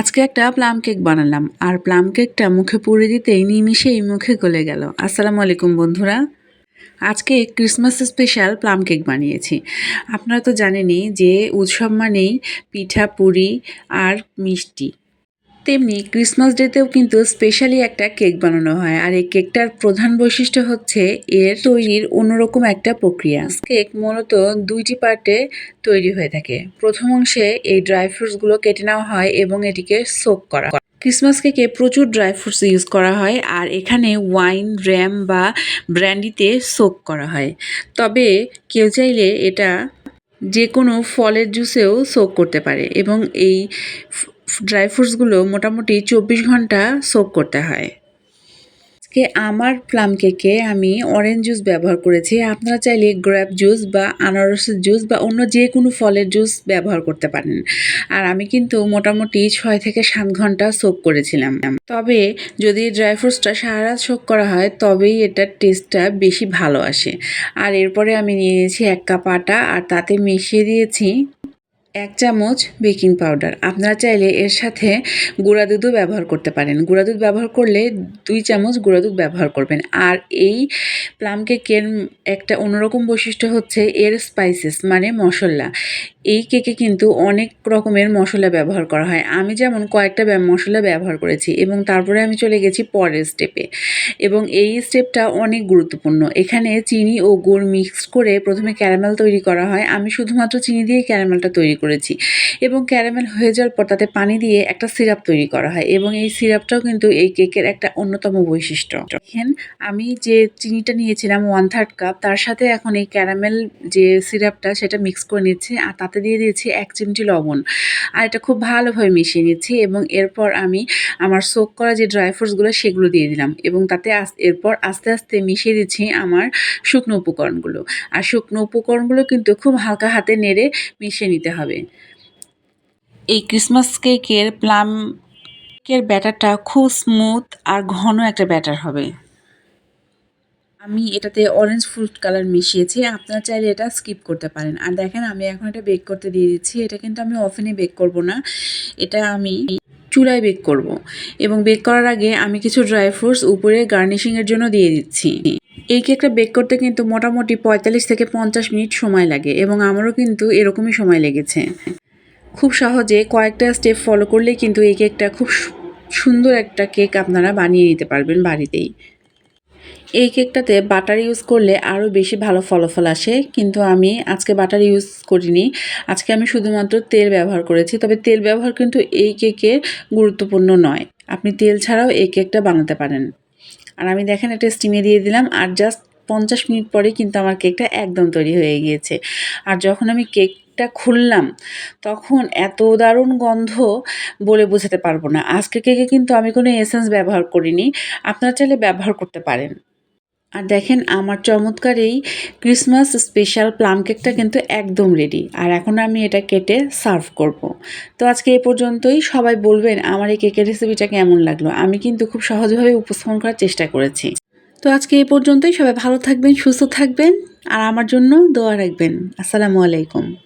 আজকে একটা plum cake বানালাম, আর প্লাম কেকটা মুখে পুড়ে দিতেই এই মুখে গলে গেল। আসসালামু আলাইকুম বন্ধুরা। আজকে ক্রিসমাস স্পেশাল প্লাম কেক বানিয়েছি। আপনারা তো জানেনই যে উৎসব মানেই পিঠা, পুরি আর মিষ্টি। তেমনি ক্রিসমাস ডেতেও কিন্তু স্পেশালি একটা কেক বানানো হয়। আর এই কেকটার প্রধান বৈশিষ্ট্য হচ্ছে এর তৈরির অন্যরকম একটা প্রক্রিয়া। কেক মূলত দুইটি পার্টে তৈরি হয়ে থাকে। প্রথম অংশে এই ড্রাই ফ্রুটসগুলো কেটে নেওয়া হয় এবং এটিকে সোক করা হয়। ক্রিসমাস কেকে প্রচুর ড্রাই ফ্রুটস ইউজ করা হয় আর এখানে ওয়াইন র্যাম বা ব্র্যান্ডিতে সোক করা হয়। তবে কেউ চাইলে এটা যে কোনো ফলের জুসেও সোক করতে পারে এবং এই ড্রাই ফ্রুটসগুলো মোটামুটি চব্বিশ ঘণ্টা সোক করতে হয়। আজকে আমার প্লাম কেকে আমি অরেঞ্জ জুস ব্যবহার করেছি। আপনারা চাইলে গ্র্যাপ জুস বা আনারসের জুস বা অন্য যে কোনো ফলের জুস ব্যবহার করতে পারেন। আর আমি কিন্তু মোটামুটি ছয় থেকে সাত ঘণ্টা সোক করেছিলাম। তবে যদি ড্রাই ফ্রুটসটা সারা রাত করা হয়, তবেই এটার টেস্টটা বেশি ভালো আসে। আর এরপরে আমি নিয়ে নিয়েছি এক কাপ আটা, আর তাতে মিশিয়ে দিয়েছি এক চামচ বেকিং পাউডার। আপনারা চাইলে এর সাথে গুঁড়া দুধও ব্যবহার করতে পারেন। গুঁড়া দুধ ব্যবহার করলে দুই চামচ গুঁড়া দুধ ব্যবহার করবেন। আর এই প্লাম কেকের একটা অন্যরকম বৈশিষ্ট্য হচ্ছে এর স্পাইসেস মানে মশলা। এই কেকে কিন্তু অনেক রকমের মশলা ব্যবহার করা হয়। আমি যেমন কয়েকটা মশলা ব্যবহার করেছি এবং তারপরে আমি চলে গেছি পরের স্টেপে এবং এই স্টেপটা অনেক গুরুত্বপূর্ণ। এখানে চিনি ও গুড় মিক্স করে প্রথমে ক্যারামেল তৈরি করা হয়। আমি শুধুমাত্র চিনি দিয়ে ক্যারামেলটা তৈরি করেছি। এবং ক্যারামেল হয়ে যাওয়ার পর তাতে পানি দিয়ে একটা সিরাপ তৈরি করা হয় এবং এই সিরাপটাও কিন্তু এই কেকের একটা অন্যতম বৈশিষ্ট্য। দেখেন, আমি যে চিনিটা নিয়েছিলাম ওয়ান থার্ড কাপ তার সাথে এখন এই ক্যারামেল যে সিরাপটা সেটা মিক্স করে নিচ্ছি আর তাতে দিয়ে দিয়েছি এক চিমটি লবণ। আর এটা খুব ভালোভাবে মিশিয়ে নিচ্ছি এবং এরপর আমি আমার সোক করা যে ড্রাই ফ্রুটসগুলো সেগুলো দিয়ে দিলাম এবং তাতে এরপর আস্তে আস্তে মিশিয়ে দিচ্ছি আমার শুকনো উপকরণগুলো। আর শুকনো উপকরণগুলো কিন্তু খুব হালকা হাতে নেড়ে মিশিয়ে নিতে হবে। এই ক্রিসমাস কেকের প্লাম কেকের ব্যাটারটা খুব স্মুথ আর ঘন একটা ব্যাটার হবে। আমি এটাতে অরেঞ্জ ফ্রুট কালার মিশিয়েছি, আপনারা চাইলে এটা স্কিপ করতে পারেন। আর দেখেন, আমি এখন এটা বেক করতে দিয়ে দিচ্ছি। এটা কিন্তু আমি ওভেনে বেক করব না। এটা আমি চুলায় বেক করব। এবং বেক করার আগে আমি কিছু ড্রাই ফ্রুটস উপরে গার্নিশিংয়ের জন্য দিয়ে দিচ্ছি। এই কেকটা বেক করতে কিন্তু মোটামুটি পঁয়তাল্লিশ থেকে পঞ্চাশ মিনিট সময় লাগে এবং আমারও কিন্তু এরকমই সময় লেগেছে। খুব সহজে কয়েকটা স্টেপ ফলো করলেই কিন্তু এই কেকটা খুব সুন্দর একটা কেক আপনারা বানিয়ে নিতে পারবেন বাড়িতেই। এই কেকটাতে বাটার ইউজ করলে আরও বেশি ভালো ফলাফল আসে, কিন্তু আমি আজকে বাটার ইউজ করিনি। আজকে আমি শুধুমাত্র তেল ব্যবহার করেছি, তবে তেল ব্যবহার কিন্তু এই কেকের গুরুত্বপূর্ণ নয়। আপনি তেল ছাড়াও এই কেকটা বানাতে পারেন। আর আমি দেখেন একটা স্টিমে দিয়ে দিলাম, আর জাস্ট পঞ্চাশ মিনিট পরে কিন্তু আমার কেকটা একদম তৈরি হয়ে গিয়েছে। আর যখন আমি কেক কেকটা খুললাম, তখন এত দারুণ গন্ধ বলে বোঝাতে পারব না। আজকে কেকে কিন্তু আমি কোনো এসেন্স ব্যবহার করিনি। আপনারা চাইলে ব্যবহার করতে পারেন। আর দেখেন, আমার চমৎকার এই ক্রিসমাস স্পেশাল প্লাম কেকটা কিন্তু একদম রেডি আর এখন আমি এটা কেটে সার্ভ করব। তো আজকে এ পর্যন্তই। সবাই বলবেন, আমার এই কেকের রেসিপিটা কেমন লাগল? আমি কিন্তু খুব সহজভাবে উপস্থাপন করার চেষ্টা করেছি। তো আজকে এ পর্যন্তই। সবাই ভালো থাকবেন, সুস্থ থাকবেন। আর আমার জন্য দোয়া রাখবেন। আসসালামু আলাইকুম।